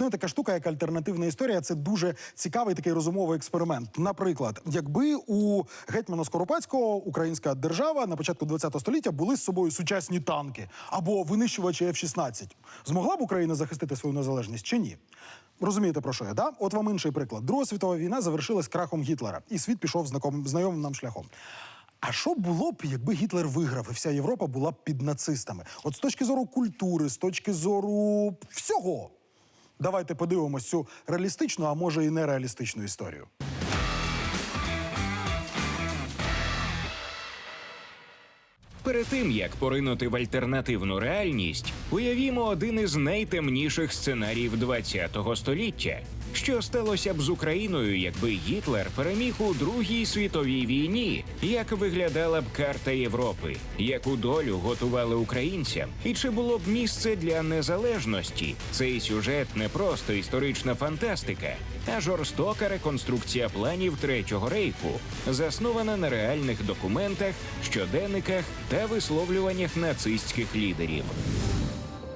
Ну, така штука, як альтернативна історія, це дуже цікавий такий розумовий експеримент. Наприклад, якби у гетьмана Скоропадського українська держава на початку ХХ століття були з собою сучасні танки або винищувачі F-16, змогла б Україна захистити свою незалежність чи ні? Розумієте про що я? Да? От вам інший приклад. Друга світова війна завершилась крахом Гітлера, і світ пішов знаком, знайомим нам шляхом. А що було б, якби Гітлер виграв, і вся Європа була б під нацистами? От з точки зору культури, з точки зору всього. Давайте подивимось цю реалістичну, а може і нереалістичну історію. Перед тим як поринути в альтернативну реальність, уявімо один із найтемніших сценаріїв ХХ століття. Що сталося б з Україною, якби Гітлер переміг у Другій світовій війні? Як виглядала б карта Європи? Яку долю готували українцям? І чи було б місце для незалежності? Цей сюжет не просто історична фантастика, а жорстока реконструкція планів Третього рейху, заснована на реальних документах, щоденниках та висловлюваннях нацистських лідерів.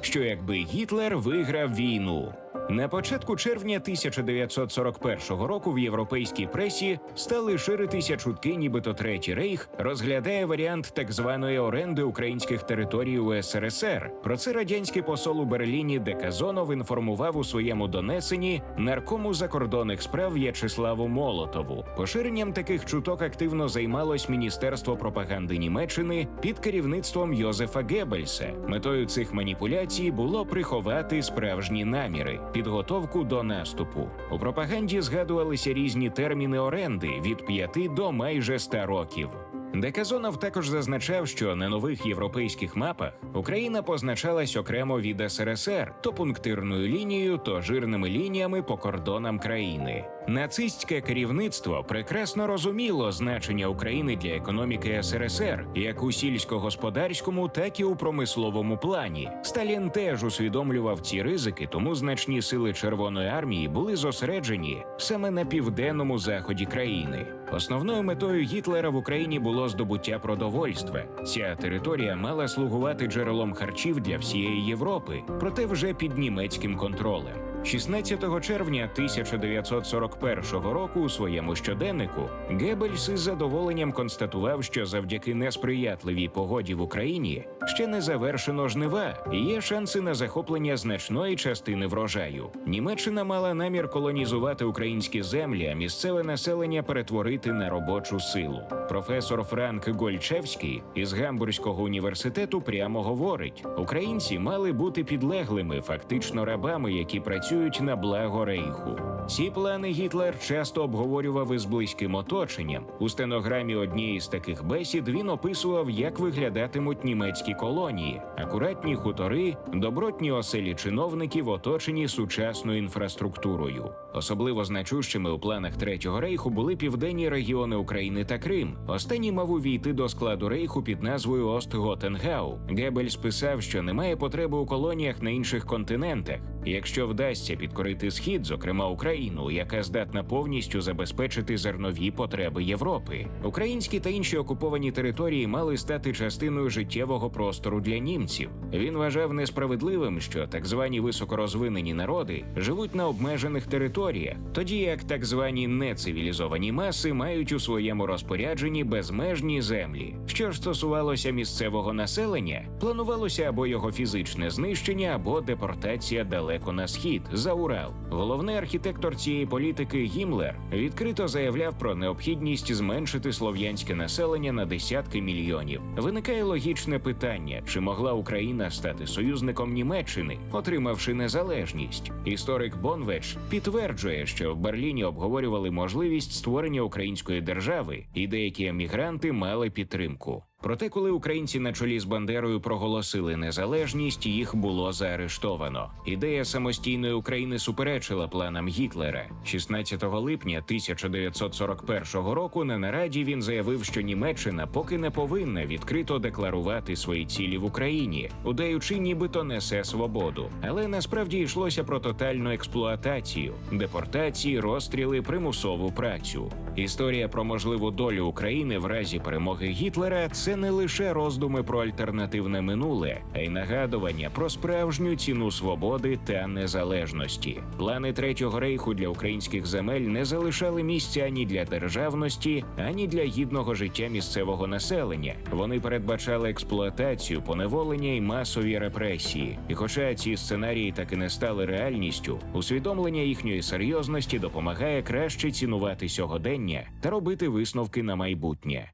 Що якби Гітлер виграв війну? На початку червня 1941 року в європейській пресі стали ширитися чутки, нібито Третій рейх розглядає варіант так званої оренди українських територій у СРСР. Про це радянський посол у Берліні Деказонов інформував у своєму донесенні наркому закордонних справ В'ячеславу Молотову. Поширенням таких чуток активно займалось Міністерство пропаганди Німеччини під керівництвом Йозефа Геббельса. Метою цих маніпуляцій було приховати справжні наміри підготовку до наступу. У пропаганді згадувалися різні терміни оренди від 5 до майже 100 років. Деказонов також зазначав, що на нових європейських мапах Україна позначалась окремо від СРСР то пунктирною лінією, то жирними лініями по кордонам країни. Нацистське керівництво прекрасно розуміло значення України для економіки СРСР як у сільськогосподарському, так і у промисловому плані. Сталін теж усвідомлював ці ризики, тому значні сили Червоної армії були зосереджені саме на південному заході країни. Основною метою Гітлера в Україні було здобуття продовольства. Ця територія мала слугувати джерелом харчів для всієї Європи, проте вже під німецьким контролем. 16 червня 1941 року у своєму щоденнику Геббельс із задоволенням констатував, що завдяки несприятливій погоді в Україні ще не завершено жнива і є шанси на захоплення значної частини врожаю. Німеччина мала намір колонізувати українські землі, а місцеве населення перетворити на робочу силу. Професор Франк Гольчевський із Гамбурзького університету прямо говорить: українці мали бути підлеглими, фактично рабами, які працюють на благо рейху. Ці плани Гітлер часто обговорював із близьким оточенням. У стенограмі однієї з таких бесід він описував, як виглядатимуть німецькі колонії, акуратні хутори, добротні оселі чиновників, оточені сучасною інфраструктурою. Особливо значущими у планах Третього рейху були південні регіони України та Крим. Останній мав увійти до складу рейху під назвою Остготенгау. Геббельс писав, що немає потреби у колоніях на інших континентах. Якщо вдасться підкорити схід, зокрема Україну, яка здатна повністю забезпечити зернові потреби Європи, українські та інші окуповані території мали стати частиною життєвого простору для німців. Він вважав несправедливим, що так звані високорозвинені народи живуть на обмежених територіях, тоді як так звані нецивілізовані маси мають у своєму розпорядженні безмежні землі. Що ж стосувалося місцевого населення, планувалося або його фізичне знищення, або депортація далеко на схід за Урал. Головний архітектор цієї політики Гімлер відкрито заявляв про необхідність зменшити слов'янське населення на десятки мільйонів. Виникає логічне питання: чи могла Україна стати союзником Німеччини, отримавши незалежність? Історик Бонвеч підтверджує, що в Берліні обговорювали можливість створення української держави, і деякі емігранти мали підтримку. Проте, коли українці на чолі з Бандерою проголосили незалежність, їх було заарештовано. Ідея самостійної України суперечила планам Гітлера. 16 липня 1941 року на нараді він заявив, що Німеччина поки не повинна відкрито декларувати свої цілі в Україні, удаючи, нібито несе свободу. Але насправді йшлося про тотальну експлуатацію, депортації, розстріли, примусову працю. Історія про можливу долю України в разі перемоги Гітлера це не лише роздуми про альтернативне минуле, а й нагадування про справжню ціну свободи та незалежності. Плани третього рейху для українських земель не залишали місця ані для державності, ані для гідного життя місцевого населення. Вони передбачали експлуатацію, поневолення і масові репресії. І хоча ці сценарії так і не стали реальністю, усвідомлення їхньої серйозності допомагає краще цінувати сьогодення та робити висновки на майбутнє.